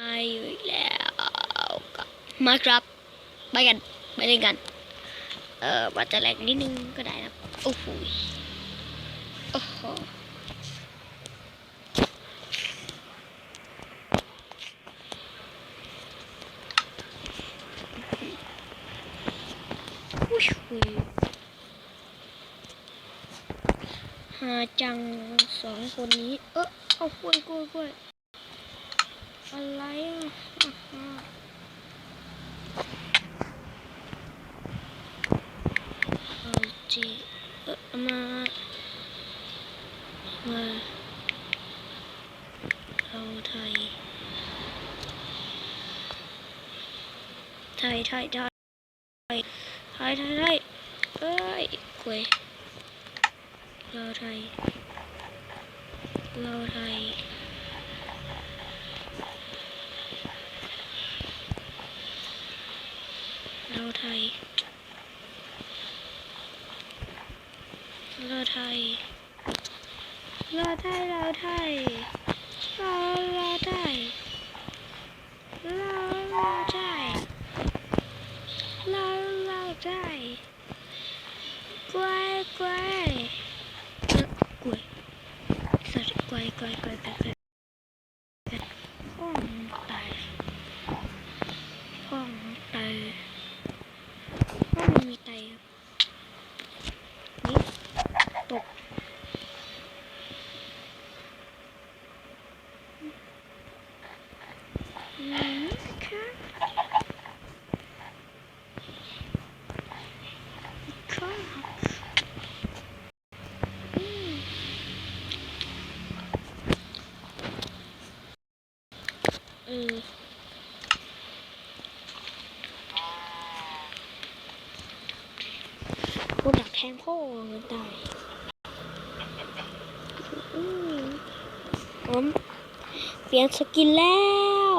มาอยู่แล้วกับมาครับไปกันไปเล่นกัน เออมาจะแหลกนิดนึงก็ได้นะโอ้โหโอ้โหอุ้ยหุยหาจังสองคนนี้ เออเอากล้วยกล้วยกล้วย อะไรอะอะอะเอาจีเออเอมามาเราไทยไทย ไทยไทยไทยไทยไทยไทยเอ้ยคุยเราไทยเราไทย เราไทยเราไทยเราไทยเราไทยเราเราไทยเราเราไทยเราเราไทยกล้วยกล้วยกล้วยสัตว์กล้วยกล้วยกล้วยกล้วยกล้วยห้องตายห้องตาย ว่า มันมีไตครับนี่ตกอืมค่ะค่ะอืมเออ กูดักแท งพ่อมันตายอืมผมเปลี่ยนสกินแล้ว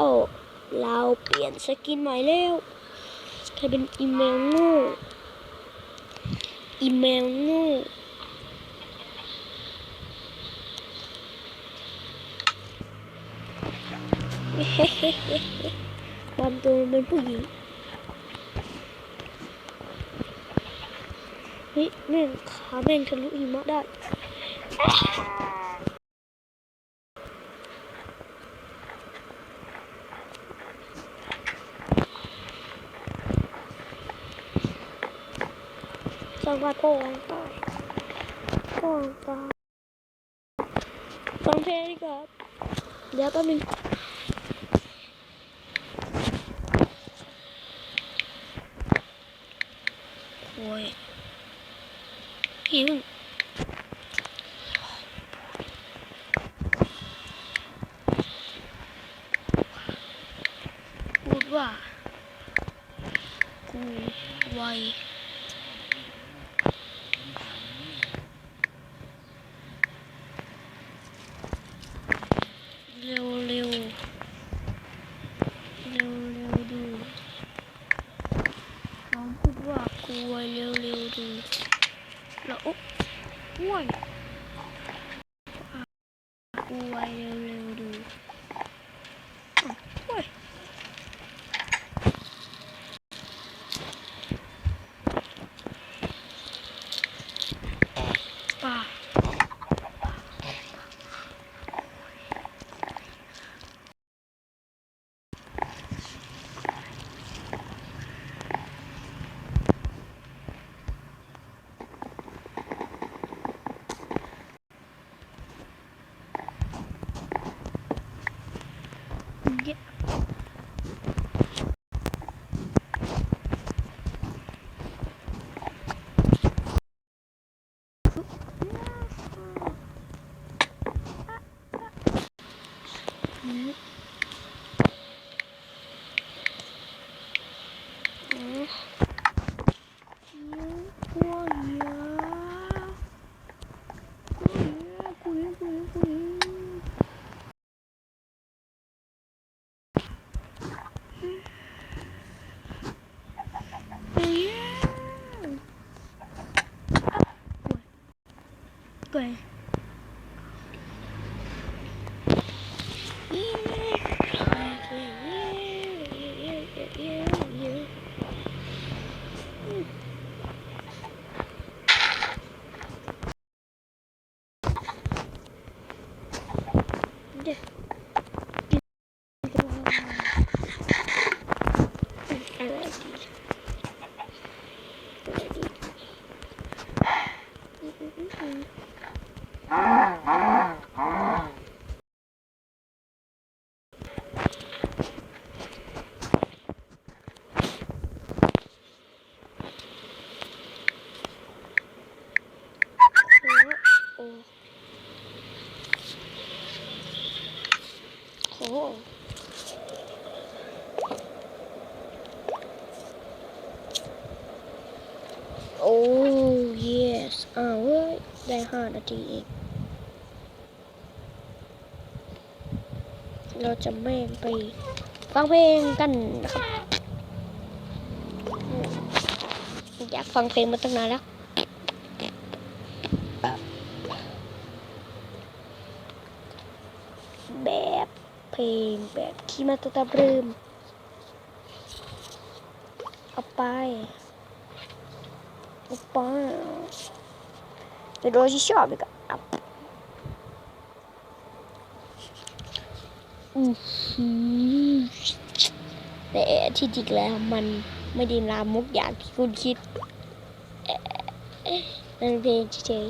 เราเปลี่ยนสกินใหม่แล้วใครเป็นอีเมลงูอีเมลงูเฮ้เฮ้เฮ้เฮ้บอมตัวเป็นผู้หญิง เฮ้ยแม่งขาแม่งทะลุหิมะได้สังวัดโป่งตายโป่งตายฟังเพลงดีกว่าเดี๋ยวแป๊บนึงโอ้ย หิวพูดว่ากูไวเร็วเร็ว เร็ว โอ้ yes อ้าวเฮ้ยได้ห้านาทีเอง เราจะแม่งไปฟังเพลงกันนะครับ อยากฟังเพลงมาตั้งนานแล้วแบบเพลงแบบคีมาตะตะบรืมเอาไป เอาไปเป็นโรสที่ชอบอีกอะเอาอือหือแต่ที่จริงแล้วมันไม่ได้ลามกอย่างที่คุณคิดเอ๊ะเอ๊ะมันเป็นเพลงเฉย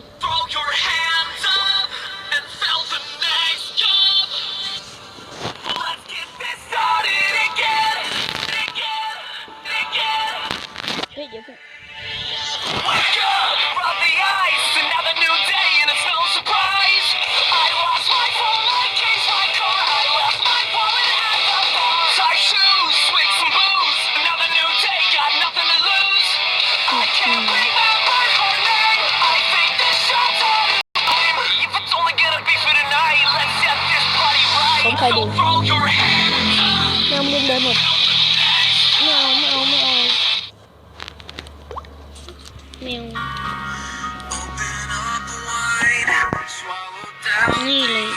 นี่เลย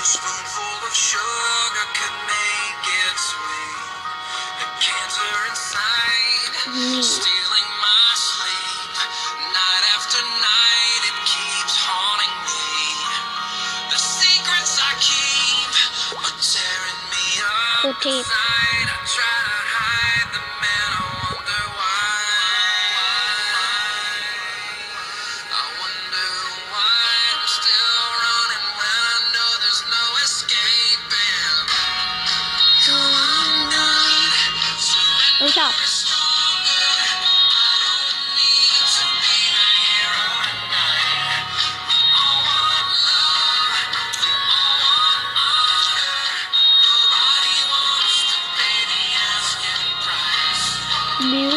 A spoonful of sugar could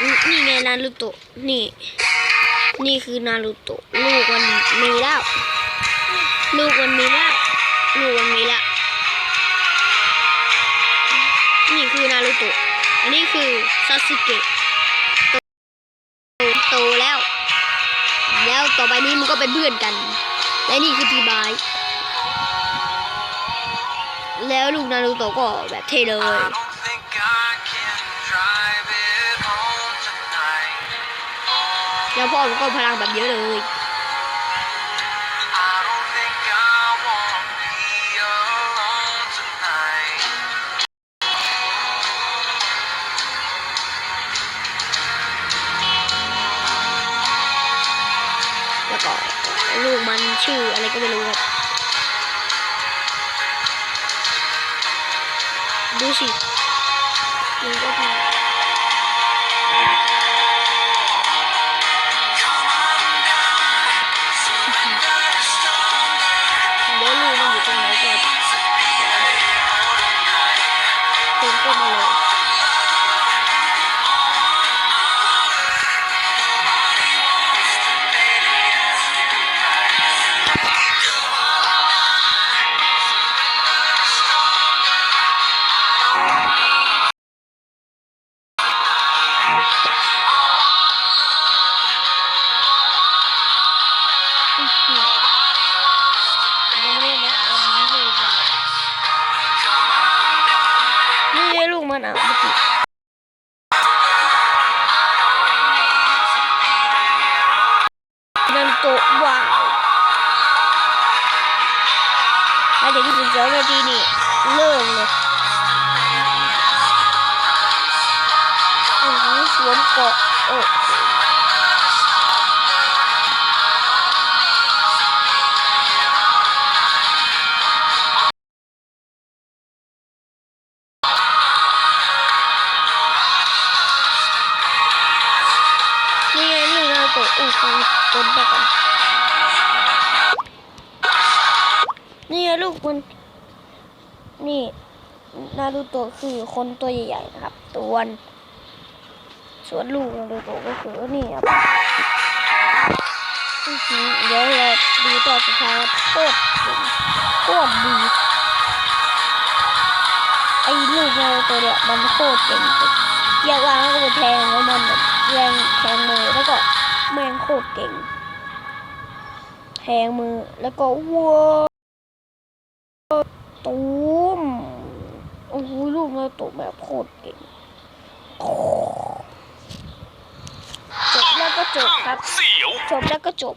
นี่ไงนารูโตะนี่ นี่คือนารูโตะลูกมันมีแล้ว ลูกมันมีแล้วลูกมันมีแล้วนี่คือนารูโตะอันนี้คือซาสึเกะโตแล้ว แล้วต่อไปนี้มันก็เป็นเพื่อนกัน และนี่คือทีบายแล้วลูกนารูโตะก็แบบเท่เลย แล้วพ่อมันก็พลังแบบเยอะเลยแล้วก็ลูกมันชื่ออะไรก็ไม่รู้ครับดูสิมันก็พา Pumalo. มันอะเมื่อกี้นโตะว้าวหลังจากที่เป็นสองนาทีนี่เริ่มเลยอือสวมเกาะโอ้ ต้นไปก่อนนี่ไงลูกมัน นี่ นารูโตะคือคนตัวใหญ่ๆนะครับ ตัวนส่วนลูกนารูโตะก็คือนี่ครับเดี๋ยวเราดูต่อสุดท้ายโคตรเก่งโคตรดีไอ้ลูกนารูโตะเนี่ยมันโคตรเก่งจริงอยากวางแล้วก็แทงแล้วมันแบบแรงแทงมือแล้วก็ แม่งโคตรเก่งแทงมือแล้วก็ว้าวตูมโอ้โหลูกนารูโตะแบบโคตรเก่งจบแล้วก็จบครับเสียวจบแล้วก็จบ